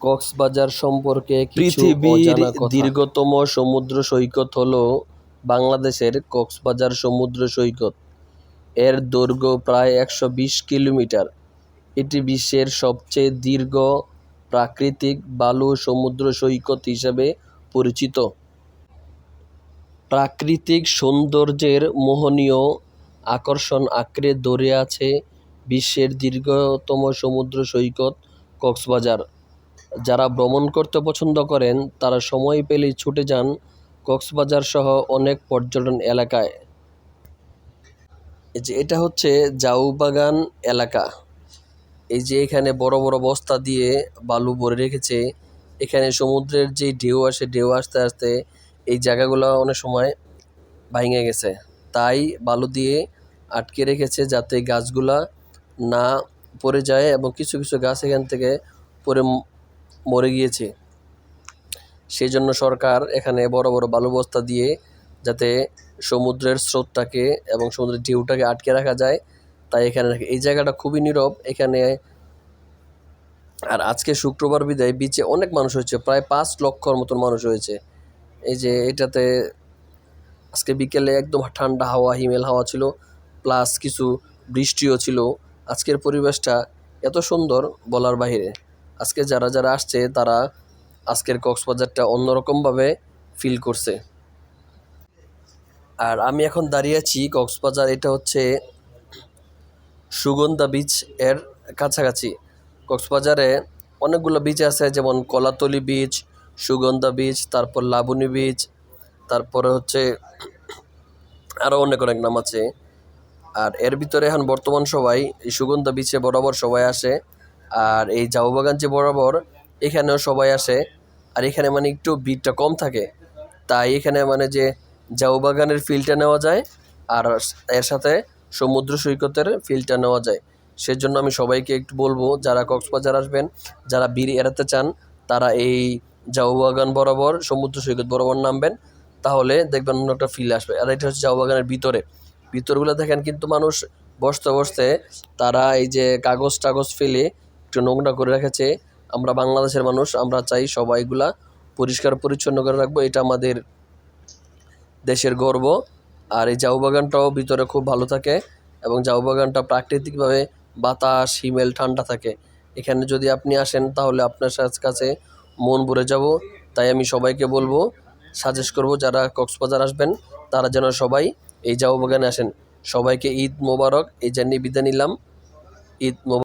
কক্সবাজার সম্পর্কে পৃথিবীর দীর্ঘতম সমুদ্র সৈকত হল বাংলাদেশের কক্সবাজার সমুদ্র সৈকত। এর দৈর্ঘ্য প্রায় একশো বিশ কিলোমিটার। এটি বিশ্বের সবচেয়ে দীর্ঘ প্রাকৃতিক বালু সমুদ্র সৈকত হিসেবে পরিচিত। প্রাকৃতিক সৌন্দর্যের মোহনীয় আকর্ষণ আঁকড়ে ধরে আছে বিশ্বের দীর্ঘতম সমুদ্র সৈকত কক্সবাজার। যারা ভ্রমণ করতে পছন্দ করেন, তারা সময় পেলেই ছুটে যান কক্সবাজার সহ অনেক পর্যটন এলাকায়। এই যে এটা হচ্ছে জাউবাগান এলাকা। এই যে এখানে বড় বড় বস্তা দিয়ে বালু ভরে রেখেছে। এখানে সমুদ্রের যে ঢেউ আসে, ঢেউ আসতে আসতে এই জায়গাগুলো অনেক সময় ভেঙে গেছে। তাই বালু দিয়ে আটকে রেখেছে যাতে গাছগুলা না পড়ে যায় এবং কিছু কিছু গাছ এখান থেকে ম- মরে গিয়েছে। সেই জন্য সরকার এখানে বড় বড় বালু বস্তা দিয়ে যাতে সমুদ্রের স্রোতটাকে এবং সমুদ্রের ঢেউটাকে আটকে রাখা যায়, তাই এখানে এই জায়গাটা খুবই নীরব। এখানে আর আজকে শুক্রবার বিদায় বিচে অনেক মানুষ হয়েছে, প্রায় পাঁচ লক্ষর মতন মানুষ হয়েছে। এই যে এটাতে আজকে বিকেলে একদম ঠান্ডা হাওয়া, হিমেল হাওয়া ছিল প্লাস কিছু বৃষ্টিও ছিল। আজকের পরিবেশটা এত সুন্দর বলার বাইরে আজকে যারা যারা আসছে, তারা আজকের কক্সবাজারটা অন্যরকমভাবে ফিল করছে। আর আমি এখন দাঁড়িয়ে আছি কক্সবাজার, এটা হচ্ছে সুগন্ধা বিচ এর কাছাকাছি। কক্সবাজারে অনেকগুলো বিচ আছে, যেমন কলাতলি বিচ সুগন্ধা বিচ তারপর লাবণী বিচ তারপরে হচ্ছে আরও অনেক অনেক নাম আছে। আর এর ভিতরে এখন বর্তমান সবাই এই সুগন্ধা বিচে বরাবর সবাই আসে। আর এই জাউবাগান যে বরাবর, এখানেও সবাই আসে। আর এখানে মানে একটু ভিড়টা কম থাকে। তাই এখানে মানে যে জাউবাগানের ফিলটা নেওয়া যায়, আর এর সাথে সমুদ্র সৈকতের ফিলটা নেওয়া যায়। সেজন্য আমি সবাইকে একটু বলব, যারা কক্সবাজার আসবেন, যারা বীর এড়াতে চান, তারা এই জাউবাগান বরাবর, সমুদ্র সৈকত বরাবর নামবেন। তাহলে দেখবেন অন্য একটা ফিল আসবে। আর এটা হচ্ছে জাউবাগানের ভিতরে। ভিতরগুলো দেখেন কিন্তু মানুষ বসতে বসতে তারা এই যে কাগজ টাগজ ফেলে একটু নোংরা করে রেখেছে। আমরা বাংলাদেশের মানুষ, আমরা চাই সবাইগুলা পরিষ্কার পরিচ্ছন্ন করে রাখব। এটা আমাদের দেশের গর্ব। আর এই জাউ বাগানটাও ভিতরে খুব ভালো থাকে এবং জাউ বাগানটা প্রাকৃতিকভাবে বাতাস, হিমেল, ঠান্ডা থাকে। এখানে যদি আপনি আসেন, তাহলে আপনার কাছে মন ভরে যাব। তাই আমি সবাইকে বলব সাজেস্ট করব, যারা কক্সবাজার আসবেন, তারা যেন সবাই এই জাউ বাগানে আসেন। সবাইকে ঈদ মোবারক। এই জানিয়ে বিদায় নিলাম। ঈদ মোবারক।